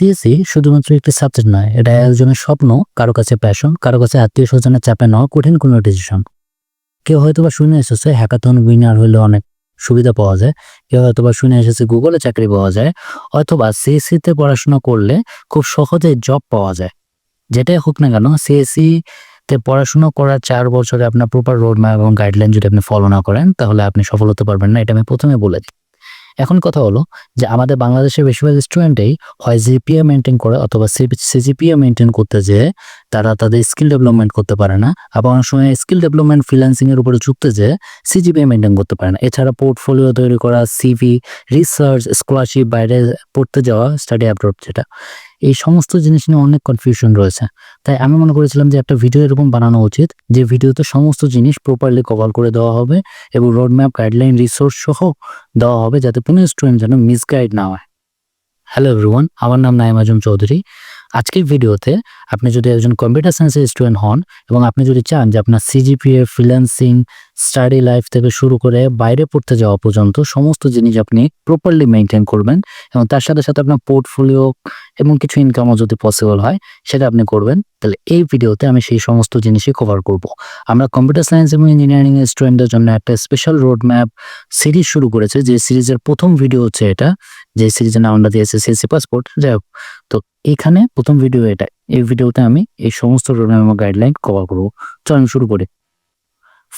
CSC শুধুমাত্র একটি subject নয়, এটা একজনের স্বপ্ন, কারও কাছে প্যাশন কারও কাছে আত্মীয় স্বজনের চাপে নেওয়া কঠিন কোনো ডিসিশন কেউ হয়তো বা শুনে এসেছে হ্যাকাথন উইনার হলে অনেক সুবিধা পাওয়া যায়। কেউ হয়তো বা শুনে এসেছে গুগলে চাকরি পাওয়া যায়। অথবা সিএসসিতে পড়াশোনা করলে খুব সহজেই জব পাওয়া যায়। যেটাই হোক না কেন সিএসসি তে পড়াশোনা করার চার বছরে আপনার প্রপার রোড ম্যাপ এবং গাইডলাইন যদি আপনি ফলো না করেন, তাহলে আপনি সফল হতে পারবেন না, এটা আমি প্রথমে বলে দিই। এখন কথা হলো যে আমাদের বাংলাদেশের বেশিরভাগ স্টুডেন্টেই হয় জিপিএ মেনটেন করে অথবা সিজিপিএ মেনটেন করতে যেয়ে তারা তাদের স্কিল ডেভেলপমেন্ট করতে পারে না আবার অনেক সময় স্কিল ডেভেলপমেন্ট ফ্রিল্যান্সিং এর উপরে যুক্ত যে সিজিপিএ মেনটেন করতে পারে না। এছাড়া পোর্টফোলিও তৈরি করা সিভি রিসার্চ স্কলারশিপ বাইরে পড়তে যাওয়া স্টাডি অ্যাব্রোড যেটা। এই সমস্ত জিনিস নিয়ে অনেক কনফিউশন রয়েছে। তাই আমি মনে করেছিলাম যে একটা ভিডিও এরকম বানানো উচিত, যে ভিডিওতে সমস্ত জিনিস প্রপারলি কভার করে দেওয়া হবে এবং রোড ম্যাপ গাইডলাইন রিসোর্স সহ দেওয়া হবে যাতে কোনো স্টুডেন্ট যেন মিসগাইড না হয়। হ্যালো এভরিওয়ান আমার নাম নাইম আজম চৌধুরী। আজকের ভিডিওতে আপনি যদি একজন কম্পিউটার সায়েন্সের স্টুডেন্ট হন এবং আপনি যদি চান যে আপনার সিজিপিএ ফ্রিল্যান্সিং স্টাডি লাইফ থেকে শুরু করে বাইরে পড়তে যাওয়া পর্যন্ত সমস্ত জিনিস আপনি প্রপারলি মেনটেন করবেন এবং তার সাথে সাথে আপনার পোর্টফোলিও এবং কিছু ইনকামও যদি পসিবল হয়, সেটা আপনি করবেন। তাহলে এই ভিডিওতে আমি সেই সমস্ত জিনিসই কভার করব। আমরা কম্পিউটার সায়েন্স এবং ইঞ্জিনিয়ারিং এর স্টুডেন্টদের জন্য একটা স্পেশাল রোড ম্যাপ সিরিজ শুরু করেছে। যে সিরিজের প্রথম ভিডিও হচ্ছে এটা। যে সিরিজের নাম আমরা দিয়েছে সিএসসি পাসপোর্ট যাই হোক, তো এখানে প্রথম ভিডিও এটা। এই ভিডিওতে আমি এই সমস্ত রোড ম্যাপ গাইডলাইন কভার করব। চল আমি শুরু করি।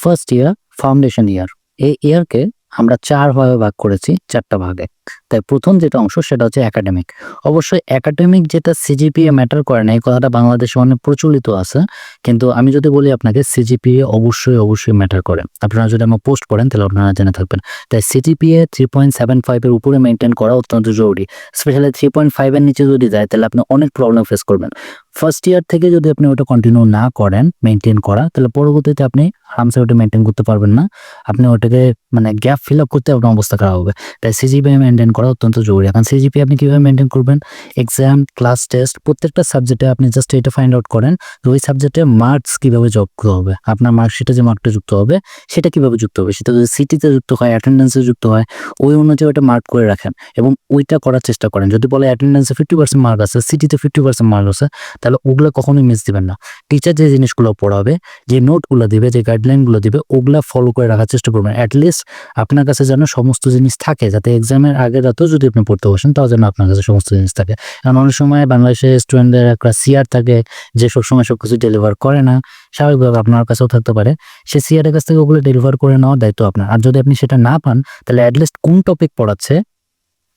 ফার্স্ট ইয়ার ফাউন্ডেশন ইয়ার এই ইয়ারকে আমরা চার ভাগে ভাগ করেছি চারটা ভাগে। তাই প্রথম যেটা অংশ সেটা হচ্ছে একাডেমিক অবশ্যই একাডেমিক যেটা সিজিপিএ ম্যাটার করে না, এই কথাটা বাংলাদেশে অনেক প্রচলিত আছে, কিন্তু আমি যদি বলি আপনাকে সিজিপিএ অবশ্যই অবশ্যই ম্যাটার করে। আপনারা যদি আমার পোস্ট করেন তাহলে আপনারা জেনে থাকবেন। তাই সিজিপিএ থ্রি পয়েন্ট সেভেন ফাইভের উপরে মেনটেন করা অত্যন্ত জরুরি। স্পেশালি থ্রি পয়েন্ট ফাইভের নিচে যদি যায়, তাহলে আপনি অনেক প্রবলেম ফেস করবেন। ফার্স্ট ইয়ার থেকে যদি আপনি ওটা কন্টিনিউ না করেন মেনটেন করা, তাহলে পরবর্তীতে আপনি আরামসে ওটা মেনটেন করতে পারবেন না। আপনি ওটাকে মানে গ্যাপ ফিল আপ করতে আপনার অবস্থা খারাপ হবে। তাই সিজিপিএ মেনটেন করা অত্যন্ত জরুরি। এখন সিজিপি আপনি কীভাবে মেনটেন করবেন? এক্সাম ক্লাস টেস্ট প্রত্যেকটা সাবজেক্টে আপনি জাস্ট এটা ফাইন্ড আউট করেন যে ওই সাবজেক্টে মার্কস কীভাবে যুক্ত হবে। আপনার মার্কশিটে যে মার্কটা যুক্ত হবে, সেটা কীভাবে যুক্ত হবে? সেটা যদি সিটিতে যুক্ত হয় অ্যাটেন্ডেন্সে যুক্ত হয়, ওই অনুযায়ী ওটা মার্ক করে রাখেন এবং ওইটা করার চেষ্টা করেন। যদি বলে অ্যাটেন্ডেন্সে ফিফটি পার্সেন্ট মার্ক আছে সিটিতে ফিফটি পার্সেন্ট মার্ক আছে, তাহলে ওগুলো কখনোই মিস দিবেন না। টিচার যে জিনিসগুলো পড়াবে, যে নোটগুলো দিবে, যে গাইডলাইনগুলো দিবে, ওগুলো ফলো করে রাখার চেষ্টা করবেন। অ্যাটলিস্ট আপনার কাছে যেন সমস্ত জিনিস থাকে, যাতে এক্সামের আগে রাতেও যদি আপনি পড়তে বসেন, তাও যেন আপনার কাছে সমস্ত জিনিস থাকে। কারণ অনেক সময় বাংলাদেশের স্টুডেন্টদের একটা সিআর থাকে, যে সবসময় সব কিছু ডেলিভার করে না, স্বাভাবিকভাবে আপনার কাছেও থাকতে পারে। সে সিআরের কাছ থেকে ওগুলো ডেলিভার করে নেওয়ার দায়িত্ব আপনার। আর যদি আপনি সেটা না পান, তাহলে অ্যাটলিস্ট কোন টপিক পড়াচ্ছে,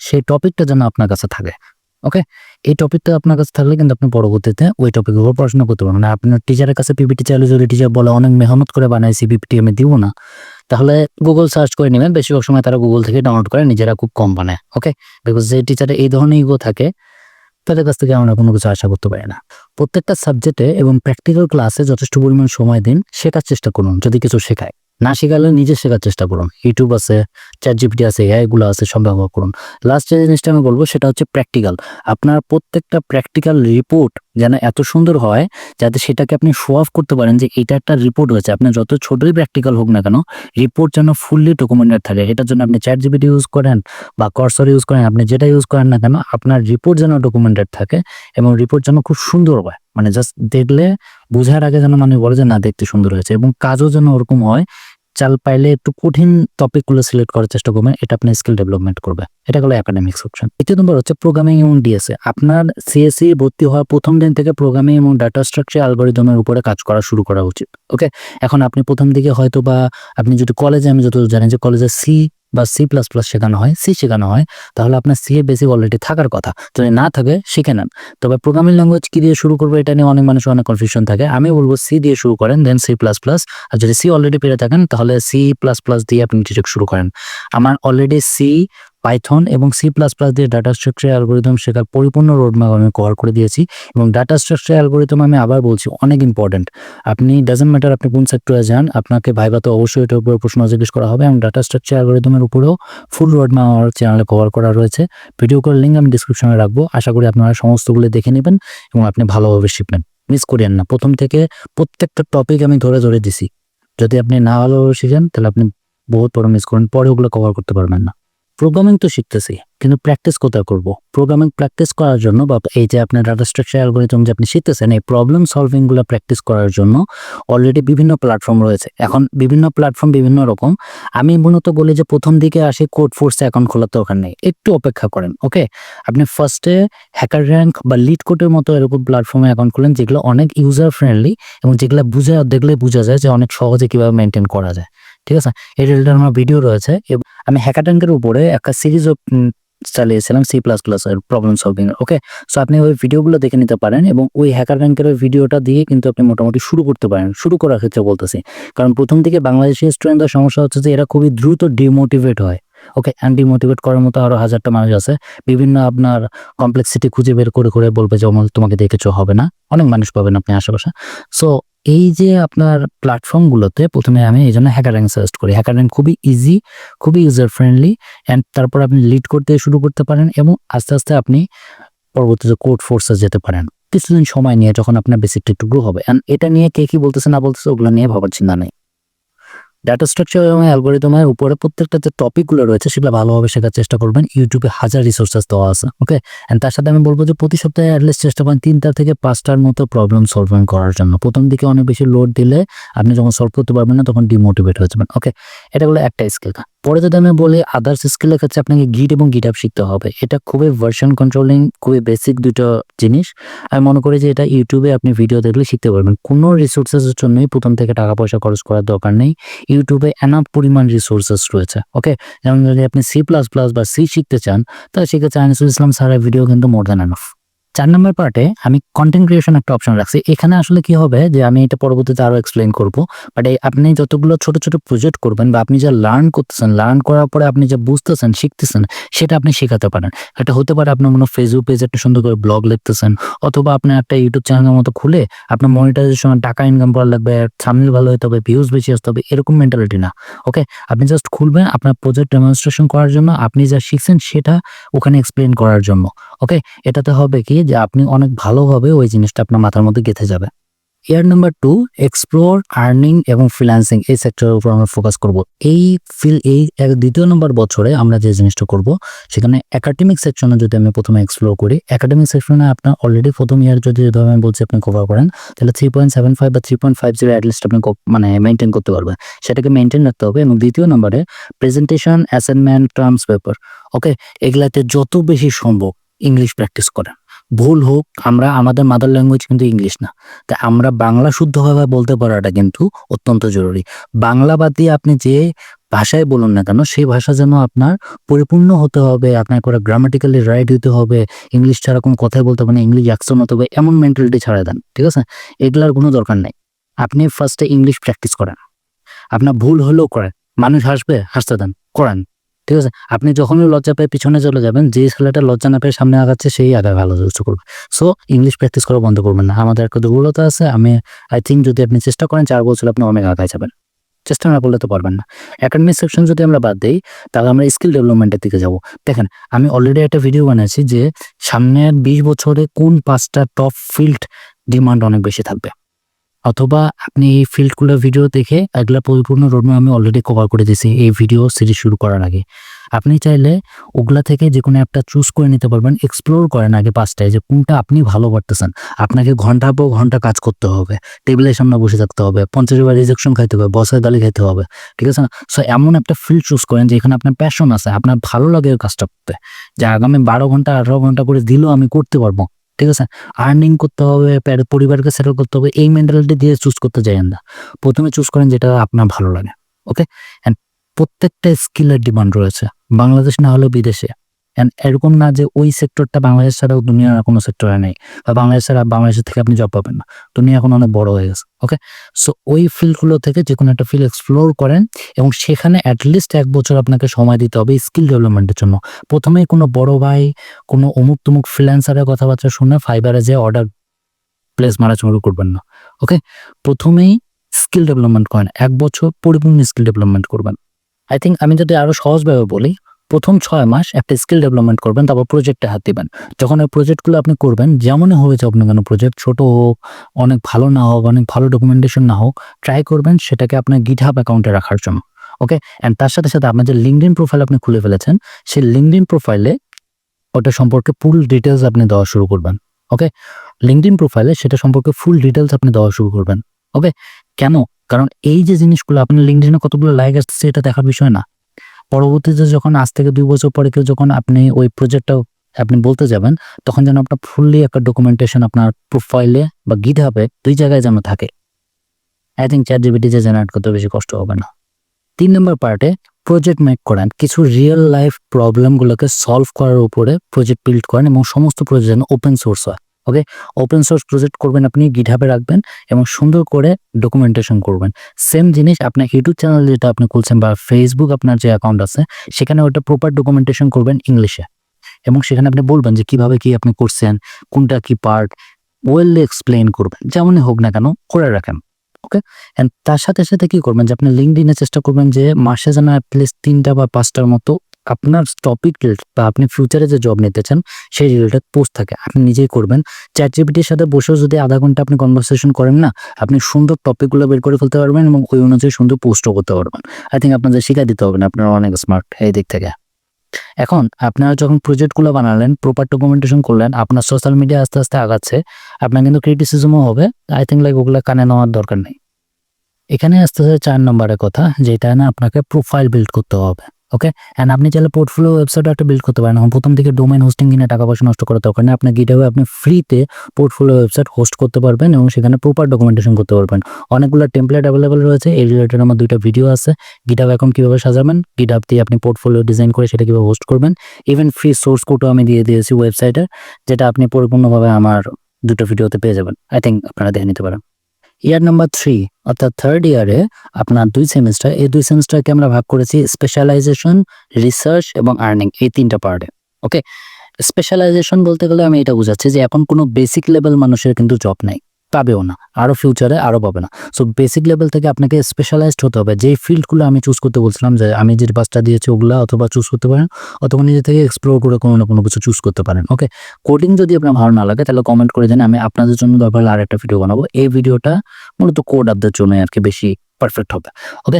সেই টপিকটা যেন আপনার কাছে থাকে। ওকে এই টপিকটা আপনার কাছে থাকলে কিন্তু আপনি পরবর্তীতে ওই টপিকের উপর পড়াশোনা করতে পারবেন। আপনার টিচারের কাছে পিপিটি চাইলে যদি টিচার বলে, অনেক মেহনত করে বানাইছি পিপিটি আমি দিব না। তাহলে গুগল সার্চ করে নেবেন। বেশিরভাগ সময় তারা গুগল থেকে ডাউনলোড করে, নিজেরা খুব কম বানায় ওকে বিকজ যে টিচারের এই ধরনের ইগো থাকে, তাদের কাছ থেকে আমরা কোনো কিছু আশা করতে পারি না। প্রত্যেকটা সাবজেক্টে এবং প্র্যাকটিক্যাল ক্লাসে যথেষ্ট পরিমাণ সময় দিন, শেখার চেষ্টা করুন, যদি কিছু শেখায়। না শেখালে নিজে শেখার চেষ্টা করুন। ইউটিউব আছে চ্যাট জিপিটি আছে এআইগুলো আছে, সব ব্যবহার করুন। লাস্ট যে জিনিসটা আমি বলব সেটা হচ্ছে প্র্যাকটিক্যাল আপনার প্রত্যেকটা প্র্যাকটিক্যাল রিপোর্ট যেন এত সুন্দর হয় যাতে সেটাকে আপনি শো অফ করতে পারেন যে এটা একটা রিপোর্ট হয়েছে আপনার যত ছোটই প্র্যাকটিক্যাল হোক না কেন রিপোর্ট যেন ফুললি ডকুমেন্টেড থাকে। এটার জন্য আপনি চ্যাট জিপিটি ইউজ করেন বা কর্সর ইউজ করেন, আপনি যেটা ইউজ করেন না কেন, আপনার রিপোর্ট যেন ডকুমেন্টেড থাকে এবং রিপোর্ট যেন খুব সুন্দর হয়। মানে জাস্ট দেখলে বোঝার আগে যেন মানে বলে যে, না, দেখতে সুন্দর হয়েছে। এবং কাজও যেন ওরকম হয়, চাল পাইলে একটু কঠিন টপিকগুলো সিলেক্ট করার চেষ্টা করবেন, এটা আপনার স্কিল ডেভেলপমেন্ট করবে। এটা হলো একাডেমিক্স অপশন দ্বিতীয় নম্বর হচ্ছে প্রোগ্রামিং এবং ডিএসএ আপনার সিএসসি ভর্তি হওয়ার প্রথম দিন থেকে প্রোগ্রামিং এবং ডাটা স্ট্রাকচার অ্যালগোরিদমের উপরে কাজ করা শুরু করা উচিত ওকে এখন আপনি প্রথম দিকে হয়তো বা আপনি যদি কলেজে আমি যত জানি যে কলেজে সি বা সি প্লাস প্লাস শেখানো হয় সি শেখানো হয়, তাহলে আপনার সি এ বেসিক অলরেডি থাকার কথা। যদি না থাকে, শিখে নেন। তবে প্রোগ্রামিং ল্যাঙ্গুয়েজ কী দিয়ে শুরু করব এটা নিয়ে অনেক মানুষের অনেক কনফিউশন থাকে। আমি বলব সি দিয়ে শুরু করেন দেন সি প্লাস প্লাস আর যদি সি অলরেডি পেরে থাকেন, তাহলে সি প্লাস প্লাস দিয়ে আপনি কিছু শুরু করেন। আমার অলরেডি সি পাইথন এবং সি প্লাস প্লাস দিয়ে ডাটা স্ট্রাকচার অ্যালগোরিদম শেখার পরিপূর্ণ রোডম্যাপ আমি কভার করে দিয়েছি এবং ডাটা স্ট্রাকচার অ্যালগোরিদম আমি আবার বলছি অনেক ইম্পর্টেন্ট আপনি ডাজেন্ট ম্যাটার আপনি কোন সেক্টরে যান, আপনাকে ভাইভাতে অবশ্যই এটার উপরে প্রশ্ন জিজ্ঞেস করা হবে এবং ডাটা স্ট্রাকচার অ্যালগোরিদমের উপরেও ফুল রোডম্যাপ আমার চ্যানেলে কভার করা রয়েছে। ভিডিও কল লিঙ্ক আমি ডিসক্রিপশনে রাখব। আশা করি আপনারা সমস্তগুলো দেখে নেবেন এবং আপনি ভালোভাবে শিখবেন। মিস করিয়েন না, প্রথম থেকে প্রত্যেকটা টপিক আমি ধরে ধরে দিছি। যদি আপনি না ভালোভাবে শিখেন, তাহলে আপনি বহুত বড় মিস করেন, পরে ওগুলো কভার করতে পারবেন না। প্রোগ্রামিং তো শিখতেছি, কিন্তু প্র্যাকটিস কোথায় করব? প্রোগ্রামিং প্র্যাকটিস করার জন্য বা এই যে আপনার ডাটা স্ট্রাকচার অ্যালগোরিদম যে আপনি শিখতেছেন, এই প্রবলেম সলভিংগুলো প্র্যাকটিস করার জন্য অলরেডি বিভিন্ন প্ল্যাটফর্ম রয়েছে। এখন বিভিন্ন প্ল্যাটফর্ম বিভিন্ন রকম। আমি মূলত বলি যে প্রথম দিকে আসি কোড ফোর্সে অ্যাকাউন্ট খোলার দরকার নেই। একটু অপেক্ষা করেন ওকে আপনি ফার্স্টে হ্যাকার র্যাঙ্ক বা লিড কোডের মতো এরকম প্ল্যাটফর্মে অ্যাকাউন্ট খুলেন, যেগুলো অনেক ইউজার ফ্রেন্ডলি এবং যেগুলো বুঝে, দেখলে বোঝা যায় যে অনেক সহজে কীভাবে মেনটেন করা যায়। ঠিক আছে? এই রিলেটেড আমার ভিডিও রয়েছে। আমি হ্যাকার র্যাঙ্কের উপরে একটা সিরিজ চালিয়েছিলাম সি প্লাস প্লাস এর প্রবলেম সলভিং ওকে সো আপনি ওই ভিডিওগুলো দেখে নিতে পারেন এবং ওই হ্যাকার র্যাঙ্কের ওই ভিডিওটা দিয়ে কিন্তু আপনি মোটামুটি শুরু করতে পারেন, শুরু করার ক্ষেত্রে বলতেছি। কারণ প্রথম থেকে বাংলাদেশি স্টুডেন্টদের সমস্যা হচ্ছে যে এরা খুবই দ্রুত ডিমোটিভেট হয় ওকে ডিমোটিভেট করার মতো আরও হাজারটা মানুষ আছে। বিভিন্ন আপনার কমপ্লেক্সিটি খুঁজে বের করে করে বলবে যে তোমাকে দেখেছ, হবে না। অনেক মানুষ পাবেন আপনি আশেপাশে। সো এই যে আপনার প্ল্যাটফর্মগুলোতে প্রথমে আমি এই জন্য হ্যাকার র্যাঙ্ক সাজেস্ট করি। হ্যাকার র্যাঙ্ক খুবই ইজি খুবই ইউজার ফ্রেন্ডলি অ্যান্ড তারপর আপনি লিড করতে শুরু করতে পারেন এবং আস্তে আস্তে আপনি পরবর্তীতে কোর্ট ফোর্সে যেতে পারেন। কিছুদিন সময় নিয়ে যখন আপনার বেসিকটা একটু গ্রো হবে। অ্যান্ড এটা নিয়ে কে কি বলতেছে না বলতেছে ওগুলো নিয়ে ভাবার চিন্তা নেই। ডাটা স্ট্রাকচার এবং অ্যালগোরিদমের উপরে প্রত্যেকটা যে টপিকগুলো রয়েছে সেগুলো ভালোভাবে শেখার চেষ্টা করবেন। ইউটিউবে হাজার রিসোর্সেস দেওয়া আছে ওকে অ্যান্ড তার সাথে আমি বলব যে প্রতি সপ্তাহে অ্যাটলিস্ট চেষ্টা করেন তিনটা থেকে পাঁচটার মতো প্রবলেম সলভিং করার জন্য। প্রথম দিকে অনেক বেশি লোড দিলে আপনি যখন সলভ করতে পারবেন না, তখন ডিমোটিভেট হয়ে যাবেন ওকে এটা হলো একটা স্কিল পরে যদি আমি বলি আদার্স স্কিলের ক্ষেত্রে আপনাকে গিট এবং গিট আপ শিখতে হবে। এটা খুবই ভার্সন কন্ট্রোলিং খুবই বেসিক দুটো জিনিস। আমি মনে করি যে এটা ইউটিউবে আপনি ভিডিও দেখলে শিখতে পারবেন। কোনো রিসোর্সেসের জন্যই প্রথম থেকে টাকা পয়সা খরচ করার দরকার নেই। ইউটিউবে এনাফ পরিমাণ রিসোর্সেস রয়েছে ওকে যেমন যদি আপনি সি প্লাস প্লাস বা সি শিখতে চান, তাহলে সেক্ষেত্রে আনিসুল ইসলাম স্যারের ভিডিও কিন্তু মোর দ্যান এনাফ চার নম্বর পার্টে আমি কন্টেন্ট ক্রিয়েশন একটা অপশন রাখছি। এখানে আসলে কি হবে যে আমি এটা পরবর্তীতে আরও এক্সপ্লেন করব। বাট আপনি যতগুলো ছোট ছোট প্রজেক্ট করবেন বা আপনি যা লার্ন করতেছেন লার্ন করার পরে আপনি যা বুঝতেছেন, শিখতেছেন, সেটা আপনি শেখাতে পারেন। এটা হতে পারে আপনার কোনো ফেসবুক পেজ একটা সুন্দর করে ব্লগ লিখতেছেন, অথবা আপনি একটা ইউটিউব চ্যানেলের মতো খুলে আপনার মনিটাইজেশন টাকা ইনকাম করা লাগবে সামনে ভালো হতে হবে ভিউজ বেশি আসতে হবে, এরকম মেন্টালিটি না। ওকে আপনি জাস্ট খুলবেন আপনার প্রজেক্ট ডেমনস্ট্রেশন করার জন্য, আপনি যা শিখছেন সেটা ওখানে এক্সপ্লেন করার জন্য। ওকে এটাতে হবে কি যে আপনি অনেক ভালোভাবে ওই জিনিসটা আপনার মাথার মধ্যে গেঁথে যাবে। Year number two explore earning এবং ফ্রিল্যান্সিং এই সেক্টরের উপর আমরা ফোকাস করব। এই ফিল এই দ্বিতীয় নম্বর বছরে আমরা যে জিনিসটা করব, সেখানে একাডেমিক সেকশনে যদি আমি প্রথমে এক্সপ্লোর করি একাডেমিক সেকশনে আপনার অলরেডি প্রথম ইয়ার যদি যেভাবে আমি বলছি আপনি কভার করেন, তাহলে থ্রি পয়েন্ট সেভেন ফাইভ বা three point five zero at least আপনি মানে মেনটেন করতে পারবেন। সেটাকে মেনটেন রাখতে হবে এবং দ্বিতীয় নম্বরে presentation assignment terms paper okay এগুলাতে যত বেশি সম্ভব ইংলিশ প্র্যাকটিস করেন। ভুল হোক, আমরা, আমাদের মাদার ল্যাঙ্গুয়েজ কিন্তু ইংলিশ না। তাই আমরা বাংলা শুদ্ধভাবে বলতে পারাটা কিন্তু অত্যন্ত জরুরি। বাংলা বাদ দিয়ে আপনি যে ভাষায় বলুন না কেন সেই ভাষা যেন আপনার পরিপূর্ণ হতে হবে, আপনার করে গ্রামাটিক্যালি রাইট হতে হবে ইংলিশ ছাড়া কোনো কথাই বলতে পারেন ইংলিশ অ্যাকশন হতে হবে, এমন মেন্টালিটি ছাড়া দেন, ঠিক আছে? এগুলার কোনো দরকার নেই। আপনি ফার্স্টে ইংলিশ প্র্যাকটিস করেন। আপনার ভুল হলেও করেন। মানুষ হাসবে, হাসতে দেন, করেন। ঠিক আছে? আপনি যখনই লজ্জা পেয়ে পিছনে চলে যাবেন যে ছেলেটা লজ্জা না পেয়ে সামনে আগাচ্ছে, সেই আগে ভালো চেষ্টা করবে। সো ইংলিশ প্র্যাকটিস করা বন্ধ করবেন না। আমাদের একটা দুর্বলতা আছে। আমি আই থিঙ্ক যদি আপনি চেষ্টা করেন, চার বছর আপনি অনেক আগায় যাবেন। চেষ্টা না করলে তো পারবেন না। একাডেমিক সেকশন যদি আমরা বাদ দিই, তাহলে আমরা স্কিল ডেভেলপমেন্টের দিকে যাব। দেখেন, আমি অলরেডি একটা ভিডিও বানিয়েছি যে সামনের বিশ বছরে কোন পাঁচটা টপ ফিল্ড ডিমান্ড অনেক বেশি থাকবে। অথবা আপনি এই ফিল্ডগুলোর ভিডিও দেখে এগুলো পরিপূর্ণ রোডম্যাপ আমি অলরেডি কভার করে দিয়েছি এই ভিডিও সিরিজ শুরু করার আগে। আপনি চাইলে ওগুলা থেকে যে কোনো একটা চুজ করে নিতে পারবেন এক্সপ্লোর করেন আগে পাঁচটায় যে কোনটা আপনি ভালো পারতেছেন আপনাকে ঘণ্টা পর ঘণ্টা কাজ করতে হবে টেবিলের সামনে বসে থাকতে হবে, পঞ্চাশ বার রিজেকশন খাইতে হবে বসের গালি খাইতে হবে, ঠিক আছে না? সো এমন একটা ফিল্ড চুজ করেন যেখানে আপনার প্যাশন আছে, আপনার ভালো লাগে কাজটা করতে। যে আগামী বারো ঘণ্টা, আঠারো ঘণ্টা করে দিলেও আমি করতে পারব। ঠিক আছে? আর্নিং করতে হবে পরিবারকে সেটেল করতে হবে, এই মেন্টালিটি দিয়ে চুজ করতে যাইয়েন না প্রথমে চুজ করেন যেটা আপনার ভালো লাগে ওকে অ্যান্ড প্রত্যেকটা স্কিলের ডিমান্ড রয়েছে। বাংলাদেশ না হলেও বিদেশে। এরকম না যে ওই সেক্টরটা বাংলাদেশ ছাড়াও দুনিয়ার কোনো সেক্টরে নেই। বা বাংলাদেশ ছাড়া বাংলাদেশের থেকে আপনি জব পাবেন না। দুনিয়া এখন অনেক বড় হয়ে গেছে ওকে সো ওই ফিল্ডগুলো থেকে যে কোনো একটা ফিল্ড এক্সপ্লোর করেন এবং সেখানে অ্যাটলিস্ট এক বছর আপনাকে সময় দিতে হবে স্কিল ডেভেলপমেন্টের জন্য। প্রথমে কোনো বড় ভাই, কোনো অমুক তুমুক ফ্রিল্যান্সারের কথাবার্তা শুনে ফাইবারে যে অর্ডার প্লেস মারা শুরু করবেন না ওকে প্রথমেই স্কিল ডেভেলপমেন্ট করেন। এক বছর পরিপূর্ণ স্কিল ডেভেলপমেন্ট করবেন। আই থিঙ্ক আমি যদি আরও সহজভাবে বলি প্রথম ছয় মাস একটা স্কিল ডেভেলপমেন্ট করবেন, তারপর প্রজেক্টে হাত দিবেন। যখন ওই প্রজেক্টগুলো আপনি করবেন, যেমনই হয়ে যাক না কেন প্রজেক্ট ছোট হোক, অনেক ভালো না হোক, অনেক ভালো ডকুমেন্টেশন না হোক ট্রাই করবেন সেটাকে আপনার গিট হাব অ্যাকাউন্টে রাখার জন্য ওকে অ্যান্ড তার সাথে সাথে আপনার যে লিঙ্কডিন প্রোফাইল আপনি খুলে ফেলেছেন, সেই লিঙ্কডিন প্রোফাইলে ওটা সম্পর্কে ফুল ডিটেলস আপনি দেওয়া শুরু করবেন ওকে লিঙ্কডিন প্রোফাইলে সেটা সম্পর্কে ফুল ডিটেলস আপনি দেওয়া শুরু করবেন ওকে কেন? কারণ এই যে জিনিসগুলো আপনি লিঙ্কডিনে কতগুলো লাইক আসছে, এটা দেখার বিষয় না। পরবর্তীতে যখন আজ থেকে দুই বছর পরে কেউ যখন আপনি ওই প্রজেক্টটা আপনি বলতে যাবেন, তখন যেন আপনার ফুললি একটা ডকুমেন্টেশন আপনার প্রোফাইলে বা গিট হবে দুই জায়গায় যেন থাকে। আই থিঙ্ক চ্যাট জিবিটি যে জেনারেট করতে বেশি কষ্ট হবে না। তিন নম্বর পার্টে প্রজেক্ট মেক করেন, কিছু রিয়েল লাইফ প্রবলেমগুলোকে সলভ করার উপরে প্রজেক্ট বিল্ড করেন এবং সমস্ত প্রজেক্ট যেন ওপেন সোর্স হয়। ওকে ওপেন সোর্স প্রজেক্ট করবেন আপনি গিটহাবে রাখবেন এবং সুন্দর করে ডকুমেন্টেশন করবেন। সেম জিনিস আপনার ইউটিউব চ্যানেল যেটা আপনি খুলছেন বা ফেসবুক আপনার যে অ্যাকাউন্ট আছে, সেখানে ওটা প্রপার ডকুমেন্টেশন করবেন ইংলিশে এবং সেখানে আপনি বলবেন যে কীভাবে কি আপনি করছেন, কোনটা কি পার্ট ওয়েললি এক্সপ্লেইন করবেন, যেমনই হোক না কেন, করে রাখেন। ওকে অ্যান্ড তার সাথে সাথে কি করবেন যে আপনি লিঙ্কডিনে চেষ্টা করবেন যে মাসে যেন অ্যাটলিস্ট তিনটা বা পাঁচটার মতো আপনার টপিক রিলেটেড বা আপনি ফিউচারে যে জব নিতে চান, সেই রিলেটেড পোস্ট থাকে। আপনি নিজেই করবেন। চ্যাট জিপিটির সাথে বসেও যদি আধা ঘণ্টা আপনি কনভারসেশন করেন না, আপনি সুন্দর টপিকগুলো বের করে ফেলতে পারবেন এবং ওই অনুযায়ী সুন্দর পোস্টও করতে পারবেন। আই থিঙ্ক আপনাদের শিখাই দিতে হবে না, আপনারা অনেক স্মার্ট এই দিক থেকে। এখন আপনারা যখন প্রজেক্টগুলো বানালেন প্রপার ডকুমেন্টেশন করলেন, আপনার সোশ্যাল মিডিয়া আস্তে আস্তে আগাচ্ছে, আপনার কিন্তু ক্রিটিসিজমও হবে। আই থিঙ্ক লাইক ওগুলো কানে নেওয়ার দরকার নেই। এখানে আসতে আসতে চার নম্বরের কথা, যেটা না আপনাকে প্রোফাইল বিল্ড করতে হবে। ওকে অ্যান্ড আপনি চাইলে পোর্টফোলিও ওয়েবসাইট একটা বিল্ড করতে পারেন। প্রথম থেকে ডোমেন হোস্টিং কিনে টাকা পয়সা নষ্ট করার দরকার নেই। আপনার গিটাবে আপনি ফ্রিতে পোর্টফোলিও ওয়েবসাইট হোস্ট করতে পারবেন এবং সেখানে প্রপার ডকুমেন্টেশন করতে পারবেন। অনেকগুলো টেমপ্লেট অ্যাভেলেবেল রয়েছে। এই রিলেটেড আমার দুইটা ভিডিও আছে। গিটাব অ্যাকাউন্ট কীভাবে সাজাবেন? গিটাব দিয়ে আপনি পোর্টফোলিও ডিজাইন করে সেটা কীভাবে হোস্ট করবেন? ইভেন ফ্রি সোর্স কোডও আমি দিয়ে দিয়েছি ওয়েবসাইটে যেটা আপনি পরিপূর্ণভাবে আমার দুটো ভিডিওতে পেয়ে যাবেন। আই থিঙ্ক আপনারা দেখে নিতে পারেন। ইয়ার নাম্বার থ্রি অর্থাৎ থার্ড ইয়ারে আপনার দুই সেমিস্টার এই দুই সেমিস্টারকে আমরা ভাগ করেছি স্পেশালাইজেশন রিসার্চ এবং আর্নিং এই তিনটা পার্টে ওকে স্পেশালাইজেশন বলতে গেলে আমি এটা বুঝাচ্ছি যে এখন কোনো বেসিক লেভেল মানুষের কিন্তু জব নাই। পাবেও না আরও ফিউচারে আরও পাবে না। সো বেসিক লেভেল থেকে আপনাকে স্পেশালাইজড হতে হবে। যেই ফিল্ডগুলো আমি চুজ করতে বলছিলাম, যে আমি যে বাসটা দিয়েছি ওগুলো অথবা চুজ করতে পারেন, অথবা নিজে থেকে এক্সপ্লোর করে কোনো না কোনো কিছু চুজ করতে পারেন ওকে কোডিং যদি আপনার ভালো না লাগে, তাহলে কমেন্ট করে দেন আমি আপনাদের জন্য দরকার হলে আরেকটা ভিডিও বানাবো। এই ভিডিওটা মূলত কোড আপদের জন্য আর কি বেশি পারফেক্ট হবে ওকে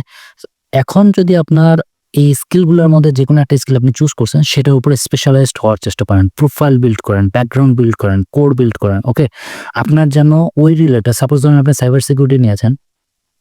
এখন যদি আপনার এই স্কিলগুলোর মধ্যে যে কোনো একটা স্কিল আপনি চুজ করছেন, সেটার উপরে স্পেশালাইজড হওয়ার চেষ্টা করেন। প্রোফাইল বিল্ড করেন ব্যাকগ্রাউন্ড বিল্ড করেন কোড বিল্ড করেন ওকে আপনার যেন ওই রিলেটেড সাপোজ ধরুন আপনি সাইবার সিকিউরিটি নিয়েছেন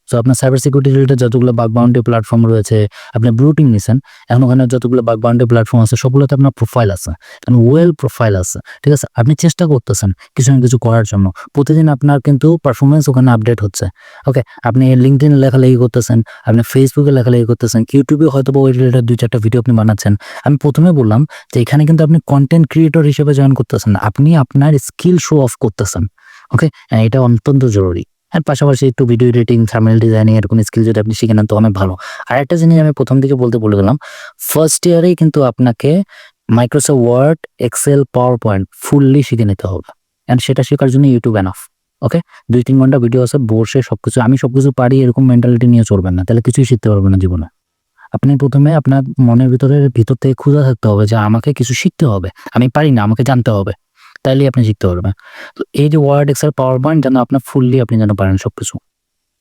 সো আপনার সাইবার সিকিউরিটি রিলেটেড যতগুলো বাগ বাউন্ডারি প্ল্যাটফর্ম রয়েছে, আপনি ব্রুটিং নিছেন, এখন ওখানে যতগুলো বাগ বাউন্ডারি প্ল্যাটফর্ম আছে, সবগুলোতে আপনার প্রোফাইল আছে। কারণ ওয়েল প্রোফাইল আছে, ঠিক আছে? আপনি চেষ্টা করতেছেন কিছু না কিছু করার জন্য। প্রতিদিন আপনার কিন্তু পারফরমেন্স ওখানে আপডেট হচ্ছে। ওকে আপনি লিঙ্কডিন লেখালেখি করতেছেন, আপনি ফেসবুকে লেখালেখি করতেছেন ইউটিউবে হয়তো বা ওই রিলেটেড দুই চারটা ভিডিও আপনি বানাচ্ছেন। আমি প্রথমে বললাম যে এখানে কিন্তু আপনি কন্টেন্ট ক্রিয়েটর হিসেবে জয়েন করতেছেন আপনি আপনার স্কিল শো অফ করতেছেন। ওকে এটা অত্যন্ত জরুরি। আর পাশাপাশি একটু ভিডিও এডিটিং থার্মেল ডিজাইনিং এরকম স্কিল যদি আপনি শিখে নেন, তো অনেক ভালো। আর একটা জিনিস আমি প্রথম দিকে বলতে বলে গেলাম ফার্স্ট ইয়ারেই কিন্তু আপনাকে Microsoft Word Excel PowerPoint fully শিখে নিতে হবে। অ্যান্ড সেটা শেখার জন্য ইউটিউব এনাফ ওকে দুই তিন ঘণ্টা ভিডিও আছে বসে সবকিছু, আমি সবকিছু পারি, এরকম মেন্টালিটি নিয়ে চলবেন না, তাহলে কিছুই শিখতে পারবেন না জীবনে। আপনি প্রথমে আপনার মনের ভিতরে ভিতর থেকে ক্ষুধা থাকতে হবে যে আমাকে কিছু শিখতে হবে। আমি পারি না, আমাকে জানতে হবে। তাইলেই আপনি শিখতে পারবেন। তো এই যে ওয়ার্ড এক্সেল পাওয়ার পয়েন্ট যেন আপনার ফুললি আপনি যেন পারেন সবকিছু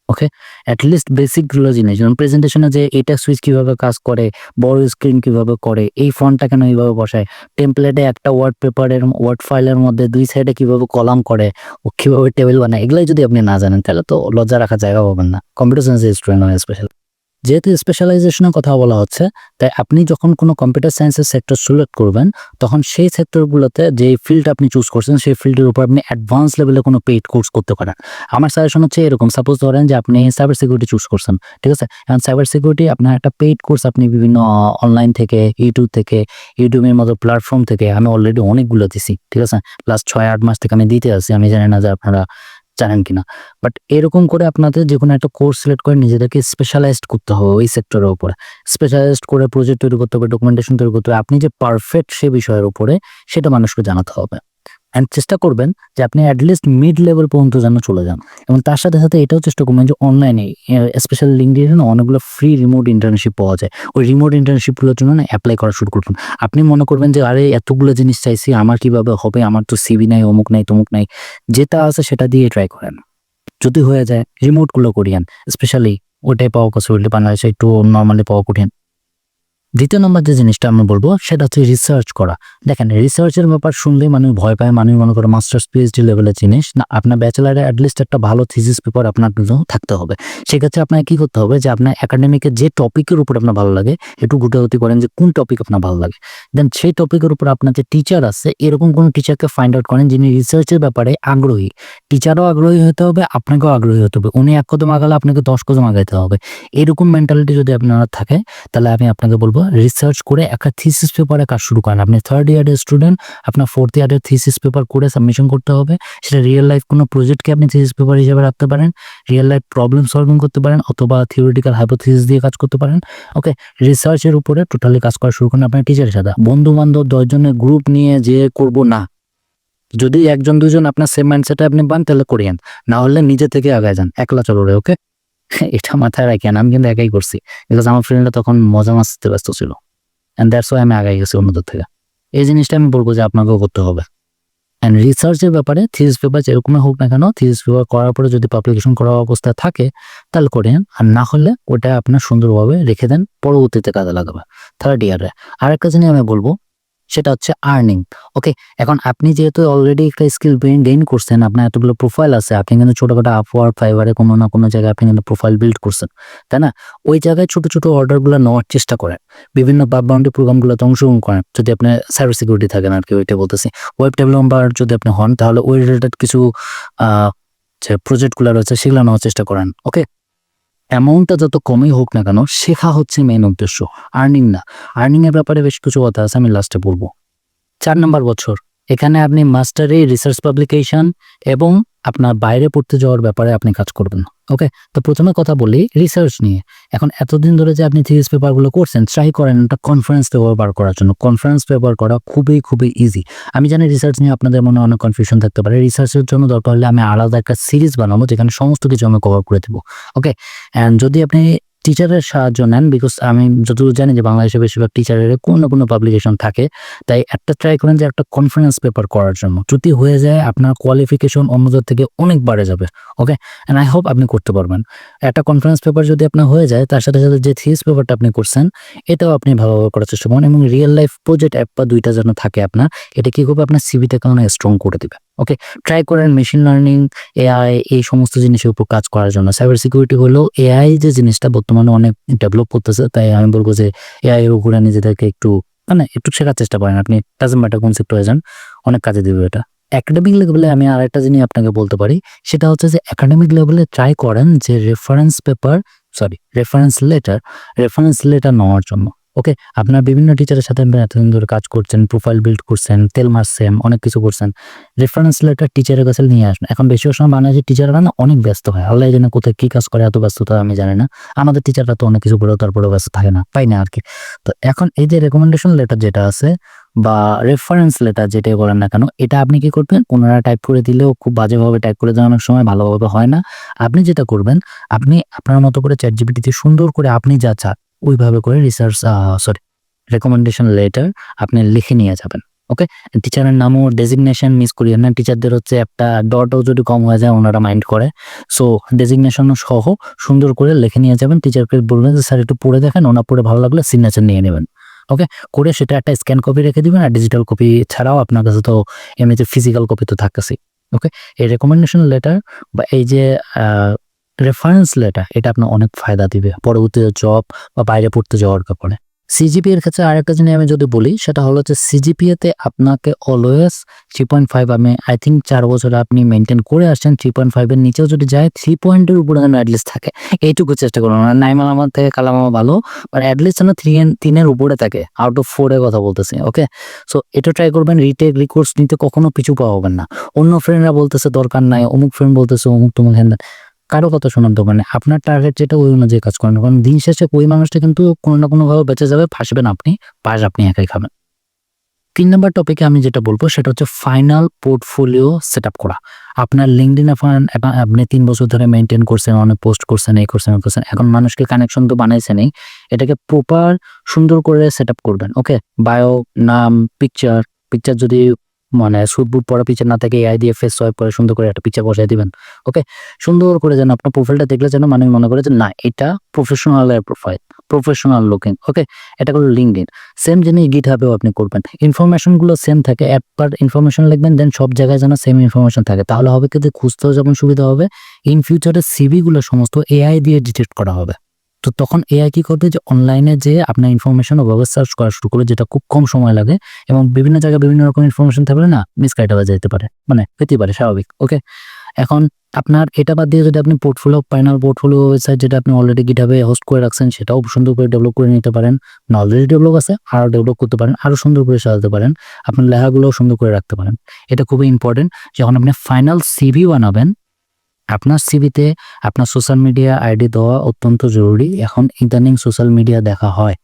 ওকে অ্যাটলিস্ট বেসিকগুলো জিনিস, যেমন প্রেজেন্টেশনে যে এটা সুইচ কীভাবে কাজ করে, বড় স্ক্রিন কীভাবে করে, এই ফন্টটা কেন এইভাবে বসায় টেমপ্লেটে একটা ওয়ার্ড পেপারের ওয়ার্ড ফাইলের মধ্যে দুই সাইডে কীভাবে কলাম করে, ও কীভাবে টেবিল বানায়, এগুলাই যদি আপনি না জানেন তাহলে তো লজ্জা রাখার জায়গা পাবেন না। কম্পিউটার সায়েন্সের স্টুডেন্ট হয় স্পেশাল যেহেতু স্পেশালাইজেশনের কথা বলা হচ্ছে, তাই আপনি যখন কোনো কম্পিউটার সায়েন্সের সেক্টর সিলেক্ট করবেন, তখন সেই সেক্টরগুলোতে যে ফিল্ড আপনি চুজ করছেন, সেই ফিল্ডের উপর আপনি অ্যাডভান্স লেভেলে কোনো পেইড কোর্স করতে পারেন। আমার সাজেশন হচ্ছে এরকম। সাপোজ ধরেন যে আপনি সাইবার সিকিউরিটি চুজ করছেন, ঠিক আছে? এখন সাইবার সিকিউরিটি আপনার একটা পেইড কোর্স আপনি বিভিন্ন অনলাইন থেকে ইউটিউব থেকে ইউটিউবের মতো প্ল্যাটফর্ম থেকে আমি অলরেডি অনেকগুলো দিছি, ঠিক আছে? লাস্ট ছয়, আট মাস থেকে আমি দিতে আসছি আমি জানি না যে আপনারা জানেন কিনা। বাট এরকম করে আপনাদের যে কোনো একটা কোর্স সিলেক্ট করে নিজেদেরকে স্পেশালাইজড করতে হবে ওই সেক্টরের উপরে। স্পেশালাইজড করে প্রজেক্ট তৈরি করতে হবে ডকুমেন্টেশন তৈরি করতে হবে, আপনি যে পারফেক্ট সে বিষয়ের উপরে সেটা মানুষকে জানাতে হবে। অ্যান্ড চেষ্টা করবেন যে আপনি অ্যাটলিস্ট মিড লেভেল পর্যন্ত যেন চলে যান। এবং তার সাথে সাথে এটাও চেষ্টা করবেন যে অনলাইনে স্পেশাল লিঙ্কডিনে না অনেকগুলো ফ্রি রিমোট ইন্টার্নশিপ পাওয়া যায়। ওই রিমোট ইন্টার্নশিপগুলোর জন্য না অ্যাপ্লাই করা শুরু করবেন আপনি মনে করবেন যে, আরে, এতগুলো জিনিস চাইছি, আমার কীভাবে হবে? আমার তো সিবি নাই, অমুক নাই, তমুক নাই। যেটা আছে সেটা দিয়ে ট্রাই করেন। যদি হয়ে যায় রিমোটগুলো করিয়ান। স্পেশালি ওটাই পাওয়া পসিবিলিটি বাংলাদেশে একটু নর্মালি পাওয়া কঠিন। দ্বিতীয় নম্বর যে জিনিসটা আমি বলব, সেটা হচ্ছে রিসার্চ করা। দেখেন রিসার্চের ব্যাপার শুনলেই মানুষ ভয় পায়, মানুষ মনে করে মাস্টার্স পিএইচডি লেভেলের জিনিস। না, আপনার ব্যাচেলারে অ্যাটলিস্ট একটা ভালো থিসিস পেপার আপনার থাকতে হবে। সেক্ষেত্রে আপনাকে কি করতে হবে যে, আপনার একাডেমিকের যে টপিকের উপর আপনার ভালো লাগে, একটু গুটাগুটি করেন যে, কোন টপিক আপনার ভালো লাগে। দেন সেই টপিকের উপর আপনার যে টিচার আছে, এরকম কোনো টিচারকে ফাইন্ড আউট করেন যিনি রিসার্চের ব্যাপারে আগ্রহী। টিচারও আগ্রহী হতে হবে, আপনাকেও আগ্রহী হতে হবে। উনি এক কদম আগালে আপনাকে দশ কদম আগাইতে হবে। এরকম মেন্টালিটি যদি আপনারা থাকে, তাহলে আমি আপনাকে বলব রিসার্চ করে একটা থিসিস পেপারে কাজ শুরু করেন। আপনি থার্ড ইয়ারের স্টুডেন্ট আপনার ফোর্থ ইয়ারের থিসিস পেপার করে সাবমিশন করতে হবে। সেটা রিয়েল লাইফ কোনো প্রজেক্টকে আপনি থিসিস পেপার হিসেবে রাখতে পারেন। রিয়েল লাইফ প্রবলেম সলভিং করতে পারেন অথবা থিওরিটিক্যাল হাইপোথিসিস দিয়ে কাজ করতে পারেন। ওকে রিসার্চের উপরে টোটালি কাজ করা শুরু করেন আপনার টিচারের সাথে। বন্ধু বান্ধব দশজনের গ্রুপ নিয়ে যে করব না। যদি একজন দুজন আপনার সেম মাইন্ডসেটে আপনি পান, তাহলে করিয়েন। না হলে নিজে থেকে আগায় যান। একলা চলো ওকে এটা মাথায় রাখেন, আমি কিন্তু একাই করছি। বিকজ আমার ফ্রেন্ডরা তখন মজা মাসতে ব্যস্ত ছিল। অ্যান্ড দ্যাটস ওয়াই আমি আগাই গেছি অন্যদের থেকে। এই জিনিসটা আমি বলব যে আপনাকেও করতে হবে। অ্যান্ড রিসার্চের ব্যাপারে থিস পেপার যেরকমই হোক না কেন থিস পেপার করার পরে যদি পাবলিকেশন করা অবস্থায় থাকে, তাহলে করেন। আর না হলে ওটা আপনার সুন্দরভাবে রেখে দেন, পরবর্তীতে কাজে লাগাবে। থার্ড ইয়ারে আরেকটা জিনিস আমি বলব সেটা হচ্ছে আর্নিং ওকে এখন আপনি যেহেতু অলরেডি একটা স্কিল গেইন করছেন, আপনার এতগুলো প্রোফাইল আছে, আপনি কিন্তু ছোটখাটো আপওয়ার্ক ফাইবারে কোনো না কোনো জায়গায় আপনি কিন্তু প্রোফাইল বিল্ড করছেন, তাই না? ওই জায়গায় ছোট ছোট অর্ডারগুলো নেওয়ার চেষ্টা করেন। বিভিন্ন বাপ বাউন্ডারি প্রোগ্রামগুলোতে অংশগ্রহণ করেন, যদি আপনি সাইবার সিকিউরিটি থাকেন আর কি, ওইটা বলতেছি। ওয়েব ডেভেলপার যদি আপনি হন, তাহলে ওই রিলেটেড কিছু যে প্রজেক্টগুলো রয়েছে, সেগুলো নেওয়ার চেষ্টা করেন ওকে অ্যামাউন্টটা যত কমই হোক না কেন, শেখা হচ্ছে মেন উদ্দেশ্য। আর্নিং না। আর্নিং এর ব্যাপারে বেশ কিছু কথা আছে, আমি লাস্টে বলব চার নম্বর বছর। এখানে আপনি মাস্টারি রিসার্চ পাবলিকেশন এবং আপনার বাইরে পড়তে যাওয়ার ব্যাপারে আপনি কাজ করবেন ওকে তো প্রথমে কথা বলি রিসার্চ নিয়ে। এখন এতদিন ধরে যে আপনি থিরিস পেপারগুলো করছেন ট্রাই করেন একটা কনফারেন্স পেপার বার করার জন্য। কনফারেন্স পেপার করা খুবই খুবই ইজি আমি জানি রিসার্চ নিয়ে আপনাদের মনে অনেক কনফিউশন থাকতে পারে। রিসার্চের জন্য দরকার হলে আমি আলাদা একটা সিরিজ বানাবো, যেখানে সমস্ত কিছু আমি কভার করে দেবো ওকে অ্যান্ড যদি আপনি টিচারের সাহায্য নেন বিকজ আমি যতদূর জানি যে বাংলাদেশে বেশিরভাগ টিচারের কোনো না কোনো পাবলিকেশন থাকে। তাই একটা ট্রাই করেন যে একটা কনফারেন্স পেপার করার জন্য। যদি হয়ে যায়, আপনার কোয়ালিফিকেশন অন্যদের থেকে অনেক বাড়ে যাবে ওকে অ্যান্ড আই হোপ আপনি করতে পারবেন। একটা কনফারেন্স পেপার যদি আপনার হয়ে যায়, তার সাথে সাথে যে থিস পেপারটা আপনি করছেন, এটাও আপনি ভালোভাবে করার চেষ্টা করুন এবং রিয়েল লাইফ প্রজেক্ট অ্যাপ বা দুইটা যেন থাকে আপনার, এটা কি করবে? আপনার সিভিটাকে কারণে স্ট্রং করে দেবে। ওকে ট্রাই করেন মেশিন লার্নিং এআই এই সমস্ত জিনিসের উপর কাজ করার জন্য। সাইবার সিকিউরিটি হলো এআই যে জিনিসটা বর্তমানে অনেক ডেভেলপ করতেছে, তাই আমি বলব যে এআই এর উপরে নিজেদেরকে একটু মানে একটু শেখার চেষ্টা করেন। আপনি টাজম ম্যাটার কনসেপ্ট হয়ে যান, অনেক কাজে দিবে এটা। একাডেমিক লেভেলে আমি আরেকটা জিনিস আপনাকে বলতে পারি, সেটা হচ্ছে যে একাডেমিক লেভেলে ট্রাই করেন যে reference paper sorry reference letter reference letter নেওয়ার জন্য। ওকে আপনার বিভিন্ন টিচারের সাথে এতদিন ধরে কাজ করছেন প্রোফাইল বিল্ড করছেন, তেল মারছেন, অনেক কিছু করছেন। রেফারেন্স লেটার টিচারের কাছে নিয়ে আসুন। এখন বেশিরভাগ সময় বাংলাদেশের টিচাররা না অনেক ব্যস্ত হয়। আল্লাহ জানে কোথায় কি কাজ করে, এত ব্যস্ততা আমি জানি না। আমাদের টিচাররা তো অনেক কিছু করেও তারপরে ব্যস্ত থাকে না পাই না আর কি? তো এখন এই যে রেকমেন্ডেশন লেটার যেটা আছে বা রেফারেন্স লেটার যেটাই বলেন না কেন, এটা আপনি কি করবেন? ওনারা টাইপ করে দিলেও খুব বাজেভাবে টাইপ করে দেওয়া অনেক সময় ভালোভাবে হয় না। আপনি যেটা করবেন, আপনি আপনার মতো করে চ্যাট জিপিটিতে সুন্দর করে আপনি যা চান ওইভাবে করে রিসার্চ সরি রেকমেন্ডেশন লেটার আপনি লিখে নিয়ে যাবেন ওকে টিচারের নামও ডেজিগনেশন মিস করিয়েন না টিচারদের হচ্ছে একটা ডটও যদি কম হয়ে যায় ওনারা মাইন্ড করে। সো ডেজিগনেশন সহ সুন্দর করে লিখে নিয়ে যাবেন টিচারকে বলবেন যে, স্যার, একটু পড়ে দেখেন, ওনার পড়ে ভালো লাগলে সিগনেচার নিয়ে নেবেন ওকে করে সেটা একটা স্ক্যান কপি রেখে দিবেন আর ডিজিটাল কপি ছাড়াও আপনার কাছে তো এমনিতে ফিজিক্যাল কপি তো থাকতেছি ওকে এই রেকমেন্ডেশন লেটার বা এই যে রেফারেন্স লেটার এটা আপনার অনেক ফায়দা দিবে। পরবর্তীতে জব বা বাইরে পড়তে যাওয়ার ব্যাপারে সিজিপি এর ক্ষেত্রে আরেকটা জিনিস আমি যদি বলি, সেটা হলো যে সিজিপিএ তে আপনাকে অলওয়েজ থ্রি পয়েন্ট ফাইভ আমি আই থিঙ্ক চার বছর আপনি মেনটেন করে আসছেন থ্রি পয়েন্ট ফাইভের নিচেও যদি যায় থ্রি পয়েন্টের উপরে যেন অ্যাটলিস্ট থাকে। এইটুকু চেষ্টা করুন। নাইমাল আমার থেকে কালামামা ভালো বাট অ্যাটলিস্ট যেন থ্রি তিনের উপরে থাকে আউট অফ ফোরের কথা বলতেছি ওকে সো এটা ট্রাই করবেন রিটেক রিকোর্স নিতে কখনো পিছু পাবেন না। অন্য ফ্রেন্ডরা বলতেছে দরকার নাই, অমুক ফ্রেন্ড বলতেছে অমুক তোমার কারও কথা শোনার দোকানে আপনার টার্গেট যেটা, ওই অনুযায়ী কাজ করেন। কারণ দিন শেষে ওই মানুষটা কিন্তু কোনো না কোনোভাবে বেঁচে যাবে ফাঁসবেন আপনি পাশ আপনি একাই খাবেন। তিন নম্বর টপিকে আমি যেটা বলব, সেটা হচ্ছে ফাইনাল পোর্টফোলিও সেট করা। আপনার লিঙ্কডিন আপনি তিন বছর ধরে মেনটেন করছেন, অনেক পোস্ট করছেন, এই করছেন করছেন, এখন মানুষকে কানেকশন তো বানাইছেনই এটাকে প্রপার সুন্দর করে সেট করবেন ওকে বায়ো নাম পিকচার পিকচার যদি মানে সুট বুট পরা পিকচার না থাকে এআই দিয়ে ফেস সোয়াইপ করে সুন্দর করে একটা পিকচার বসাই দিবেন ওকে সুন্দর করে যেন আপনার প্রোফাইলটা দেখলে যেন মানুষ মনে করে যে, না, এটা প্রফেশনালের প্রোফাইল প্রফেশনাল লুকিং ওকে এটা হলো লিঙ্কড ইন সেম জিনিস গিট হাবেও আপনি করবেন। ইনফরমেশনগুলো সেম থাকে একবার ইনফরমেশন লিখবেন দেন সব জায়গায় যেন সেম ইনফরমেশন থাকে। তাহলে হবে কিন্তু খুঁজতেও যেমন সুবিধা হবে ইন ফিউচারে সিভিগুলো সমস্ত এআই দিয়ে ডিটেক্ট করা হবে। তো তখন এআই কি করবে যে অনলাইনে যে আপনার ইনফরমেশন ও ব্যবস্থা সার্চ করা শুরু করে যেটা খুব কম সময় লাগে এবং বিভিন্ন জায়গায় বিভিন্ন রকম ইনফরমেশন থাকলে না মিসগাইড হয়ে যেতে পারে মানে হতে পারে, স্বাভাবিক ওকে এখন আপনার এটা বাদ দিয়ে যদি আপনি পোর্টফোলিও ফাইনাল পোর্টফোলিও ওয়েবসাইট যেটা আপনি অলরেডি গিটাবে হোস্ট করে রাখছেন, সেটাও সুন্দর করে ডেভেলপ করে নিতে পারেন। অলরেডি ডেভেলপ আছে, আরও ডেভেলপ করতে পারেন, আরও সুন্দর করে সাজাতে পারেন, আপনার লেখাগুলোও সুন্দর করে রাখতে পারেন। এটা খুবই ইম্পর্টেন্ট যখন আপনি ফাইনাল সিভি বানাবেন আপনার সিভিতে আপনার সোশ্যাল মিডিয়া আইডি দেওয়া অত্যন্ত জরুরি। এখন ইদানিং সোশ্যাল মিডিয়া দেখা হয়।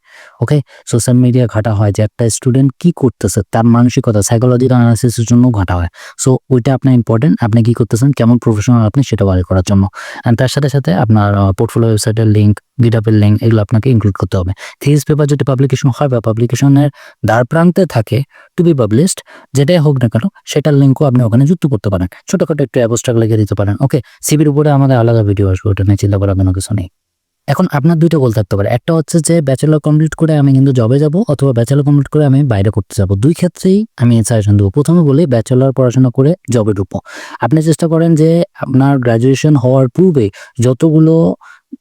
ওকে সোশ্যাল মিডিয়া ঘাটা হয় যে একটা স্টুডেন্ট কি করতেছে, তার মানসিকতা সাইকোলজিক্যাল অ্যানালিসিসের জন্য ঘাটা হয়। সো ওইটা আপনার ইম্পর্টেন্ট আপনি কি করতেছেন, কেমন প্রফেশনাল আপনি সেটা বার করার জন্য। অ্যান্ড তার সাথে সাথে আপনার পোর্টফোলিও ওয়েবসাইটের লিঙ্ক গিটআপের লিঙ্ক এগুলো আপনাকে ইনক্লুড করতে হবে। থিস পেপার যদি পাবলিকেশন হয় বা পাবলিকেশনের দ্বার প্রান্তে থাকে টু বি পাবলিশড যেটাই হোক না কেন, সেটার লিঙ্কও আপনি ওখানে যুক্ত করতে পারেন। ছোটখাটো একটু অ্যাবস্ট্রাক লিখে দিতে পারেন। ওকে সিবির উপরে আমাদের আলাদা ভিডিও আসবে, ওটা নিয়ে চিন্তা করার কোনো কিছু নেই। এখন আপনার দুইটা গোল থাকতে পারে। একটা হচ্ছে যে ব্যাচেলর কমপ্লিট করে আমি কিন্তু জবে যাব অথবা ব্যাচেলর কমপ্লিট করে আমি বাইরে করতে যাব। দুই ক্ষেত্রেই আমি সাজেশন দেবো। প্রথমে বলি ব্যাচেলর পড়াশোনা করে জবে ঢুকবো। আপনি চেষ্টা করেন যে, আপনার গ্রাজুয়েশন হওয়ার পূর্বে যতগুলো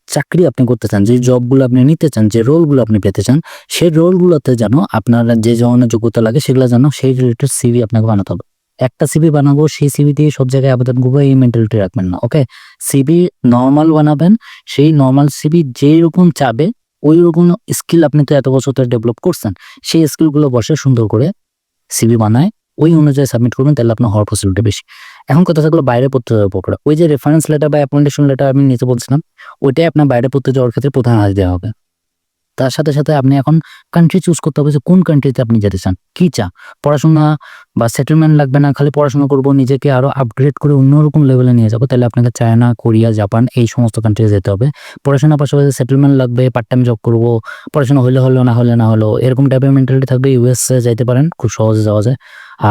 চাকরি আপনি করতে চান, যে জবগুলো আপনি নিতে চান, যে রোলগুলো আপনি পেতে চান, সেই রোলগুলোতে যেন আপনার যে ধরনের যোগ্যতা লাগে সেগুলো যেন সেই রিলেটেড সিভি আপনাকে বানাতে হবে। একটা সিভি বানাবো, সেই সিভি দিয়ে সব জায়গায় আবেদন করব, এই মেন্টালিটি রাখবেন না ওকে সিভি নর্মাল বানাবেন, সেই নর্মাল সিভি যেই রকম চাবে ওই রকম স্কিল আপনি তো এত বছর ধরে ডেভেলপ করছেন, সেই স্কিলগুলো বসে সুন্দর করে সিভি বানায়, ওই অনুযায়ী সাবমিট করবেন, তাহলে আপনার হওয়ার পসিবিলিটি বেশি। এখন কথা থাকল বাইরে পড়তে যাওয়ার পকড়া ওই যে রেফারেন্স লেটার বা অ্যাপয়েন্টেশন লেটার আমি নিতে বলছিলাম, ওইটাই আপনার বাইরে পড়তে যাওয়ার ক্ষেত্রে প্রধান হাজ দেওয়া হবে। তার সাথে সাথে আপনি এখন কান্ট্রি চুজ করতে হবে যে কোন কান্ট্রিতে আপনি যেতে চান, কি চা পড়াশোনা বা সেটেলমেন্ট লাগবে না, খালি পড়াশোনা করব, নিজেকে আরও আপগ্রেড করে অন্যরকম লেভেলে নিয়ে যাব, তাহলে আপনাকে চায়না, কোরিয়া, জাপান এই সমস্ত কান্ট্রিতে যেতে হবে। পড়াশোনার পাশাপাশি সেটেলমেন্ট লাগবে পার্ট টাইম জব করব, পড়াশোনা হলে হলো না হলে না হলো এরকম টাইপের মেন্টালিটি থাকবে ইউএসএ যাইতে পারেন, খুব সহজে যাওয়া যায়।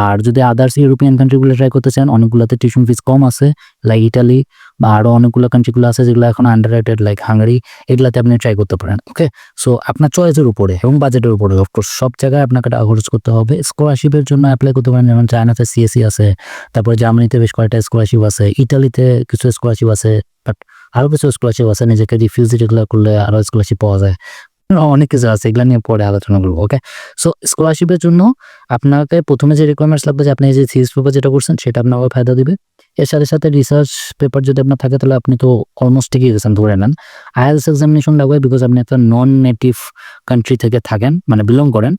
আর যদি আদার্স ইউরোপিয়ান কান্ট্রিগুলো ট্রাই করতে চান, অনেকগুলোতে টিউশন ফিস কম আছে লাইক ইটালি বা আরও অনেকগুলো কান্ট্রিগুলো আছে যেগুলো এখন আন্ডার রেটেড লাইক হাঙ্গারি এগুলাতে আপনি ট্রাই করতে পারেন ওকে সো আপনার চয়েসের উপরে এবং বাজেটের উপরে অফকোর্স সব জায়গায় আপনাকে টাকা খরচ করতে হবে। স্কলারশিপের জন্য অ্যাপ্লাই করতে পারেন যেমন চায়নাতে সিএসসি আছে, তারপর জার্মানিতে বেশ কয়েকটা স্কলারশিপ আছে ইটালিতে কিছু স্কলারশিপ আছে বাট আরও কিছু স্কলারশিপ আছে, নিজেকে রিফিউজি ডিক্লেয়ার করলে আরও স্কলারশিপ পাওয়া যায়। অনেক কিছু আছে, এগুলো নিয়ে পরে আলোচনা করব ওকে সো স্কলারশিপের জন্য আপনাকে প্রথমে যে রিকোয়ারমেন্টস লাগবে, যে আপনি যে থিস পেপার যেটা করছেন, সেটা আপনাকে ফায়দা দিবে। এর সাথে সাথে রিসার্চ পেপার যদি আপনার থাকে, তাহলে আপনি তো অলমোস্ট ঠিকই গেছেন, ধরে নেন। আইএলস এক্সামিনেশন লাগবে বিকজ আপনি একটা নন নেটিভ কান্ট্রি থেকে থাকেন মানে বিলং করেন।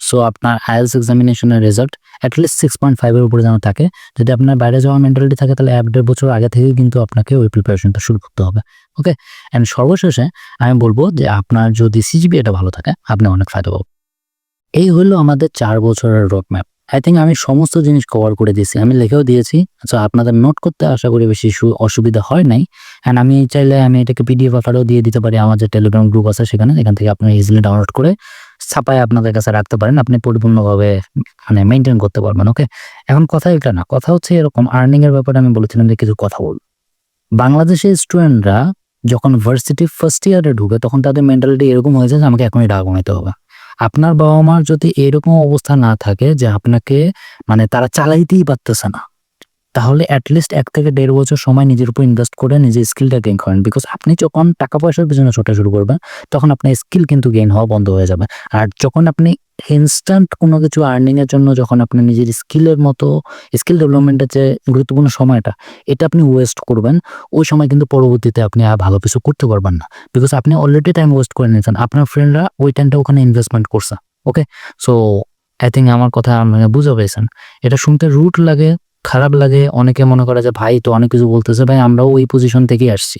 সো আপনার IELTS এক্সামিনেশনের result at least six point ফাইভের উপরে যেন থাকে। যদি আপনার বাইরে যাওয়ার মেন্টালিটি থাকে, তাহলে এক দেড় বছর আগে থেকে কিন্তু আপনাকে ওই প্রিপারেশনটা শুরু করতে হবে। ওকে অ্যান্ড সর্বশেষে আমি বলব যে আপনার যদি সিজিবি এটা ভালো থাকে, আপনি অনেক ফায়দা পাবেন। এই হলো আমাদের চার বছরের রোড ম্যাপ আই থিঙ্ক আমি সমস্ত জিনিস কভার করে দিয়েছি। আমি লিখেও দিয়েছি। আচ্ছা আপনাদের নোট করতে আশা করি বেশি অসুবিধা হয় নাই। অ্যান্ড আমি চাইলে আমি এটাকে পিডিএফ আকারেও দিয়ে দিতে পারি। আমার যে টেলিগ্রাম গ্রুপ আছে সেখানে এখান থেকে আপনারা ইজিলি ডাউনলোড করে ছাপায় আপনাদের কাছে রাখতে পারেন, আপনি পরিপূর্ণভাবে মানে মেনটেন করতে পারবেন ওকে এখন কথা এটা না, কথা হচ্ছে এরকম আর্নিং এর ব্যাপারে আমি বলেছিলাম যে কিছু কথা বল বাংলাদেশের স্টুডেন্টরা যখন ভার্সিটি ফার্স্ট ইয়ারে ঢুকে, তখন তাদের মেন্টালিটি এরকম হয়েছে যে আমাকে এখনই টাকা কমাইতে হবে। আপনার বাবা মার যদি এরকম অবস্থা না থাকে যে আপনাকে মানে তারা চালাইতেই পারতেছে না তাহলে অ্যাটলিস্ট এক থেকে দেড় বছর সময় নিজের উপর ইনভেস্ট করে নিজের স্কিলটা গেইন করেন। বিকজ আপনি যখন টাকা পয়সার পিছনে ছোটা শুরু করবেন, তখন আপনার স্কিল কিন্তু গেইন হওয়া বন্ধ হয়ে যাবে। আর যখন আপনি ইনস্ট্যান্ট কোনো কিছু আর্নিংয়ের জন্য যখন আপনি নিজের স্কিলের মতো স্কিল ডেভেলপমেন্টের যে গুরুত্বপূর্ণ সময়টা, এটা আপনি ওয়েস্ট করবেন, ওই সময় কিন্তু পরবর্তীতে আপনি আর ভালো কিছু করতে পারবেন না। বিকজ আপনি অলরেডি টাইম ওয়েস্ট করে নিয়েছেন। আপনার ফ্রেন্ডরা ওই টাইমটা ওখানে ইনভেস্টমেন্ট করছে। ওকে সো আই থিঙ্ক আমার কথা মানে বুঝে পেয়েছেন। এটা শুনতে রুট লাগে খারাপ লাগে, অনেকে মনে করে যে, ভাই, তো অনেক কিছু বলতেছে, ভাই, আমরাও ওই পজিশন থেকেই আসছি।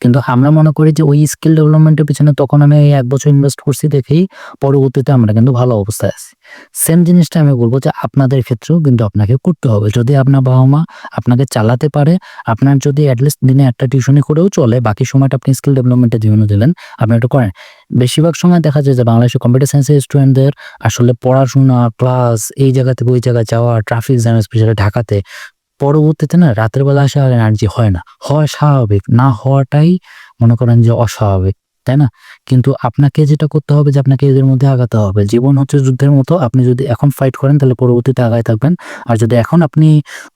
কিন্তু আমরা মনে করি যে ওই স্কিল ডেভেলপমেন্টের পিছনে তখন আমি এক বছর ইনভেস্ট করছি দেখেই পরবর্তীতে আমরা কিন্তু ভালো অবস্থায় আছি। সেম জিনিসটা আমি বলব যে আপনাদের ক্ষেত্রেও কিন্তু আপনাকে করতে হবে। যদি আপনার বাবা মা আপনাকে চালাতে পারে, আপনার যদি অ্যাটলিস্ট দিনে একটা টিউশনি করেও চলে, বাকি সময়টা আপনি স্কিল ডেভেলপমেন্টের জন্য দিলেন, আপনি এটা করেন। বেশিরভাগ সময় দেখা যায় যে বাংলাদেশের কম্পিউটার সায়েন্সের স্টুডেন্টদের আসলে পড়াশোনা ক্লাস এই জায়গা থেকে ওই জায়গায় যাওয়া ট্রাফিক জ্যাম স্পেশালি ঢাকাতে পরবর্তীতে না রাতের বেলা আসে আর এনার্জি হয় না। হয় স্বাভাবিক, না হওয়াটাই মনে করেন যে অস্বাভাবিক, তাই না? কিন্তু আপনাকে যেটা করতে হবে যে আপনাকে এদের মধ্যে আগাতে হবে। জীবন হচ্ছে যুদ্ধের মতো, আপনি যদি এখন ফাইট করেন তাহলে পরবর্তীতে আগায় থাকবেন। আর যদি এখন আপনি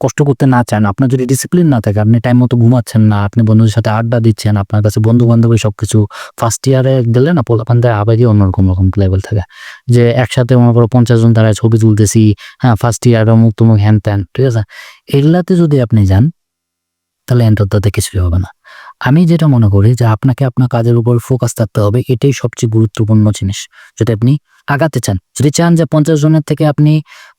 কষ্ট করতে না চান, আপনার যদি ডিসিপ্লিন না থাকে, আপনি টাইম মতো ঘুমাচ্ছেন না, আপনি বন্ধুদের সাথে আড্ডা দিচ্ছেন, আপনার কাছে বন্ধু বান্ধবী সবকিছু ফার্স্ট ইয়ারে গেলে না পোলাপান্তে আবেগই অন্যরকম রকম লেভেল থাকে। যে একসাথে মনে করো পঞ্চাশ জন তারা ছবি তুলতেছি হ্যাঁ ফার্স্ট ইয়ার মুখ তুমুখ হ্যান ত্যান, ঠিক আছে? এগুলাতে যদি আপনি যান, তাহলে এন্টারটাতে কিছুই হবে না। আমি যেটা মনে করি যে আপনাকে আপনার কাজের উপর ফোকাস থাকতে হবে, এটাই সবচেয়ে গুরুত্বপূর্ণ জিনিস। যদি আপনি আগাতে চান, যদি চান যে পঞ্চাশ জনের থেকে আপনি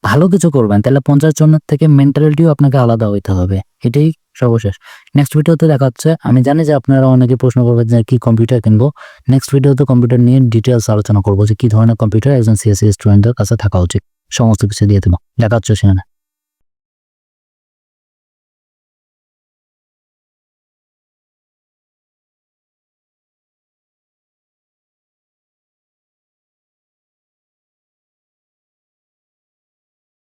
ভালো কিছু করবেন, তাহলে পঞ্চাশ জনের থেকে মেন্টালিটিও আপনাকে আলাদা হইতে হবে। এটাই সর্বশেষ। নেক্সট ভিডিওতে দেখা হচ্ছে, আমি জানি যে আপনারা অনেকে প্রশ্ন করবেন যে কি কম্পিউটার কিনবো। নেক্সট ভিডিওতে কম্পিউটার নিয়ে ডিটেলস আলোচনা করব যে কি ধরনের কম্পিউটার একজন সিএসসি স্টুডেন্টের কাছে থাকা উচিত। সমস্ত কিছু দিয়ে দেবো। দেখা হচ্ছে সেখানে।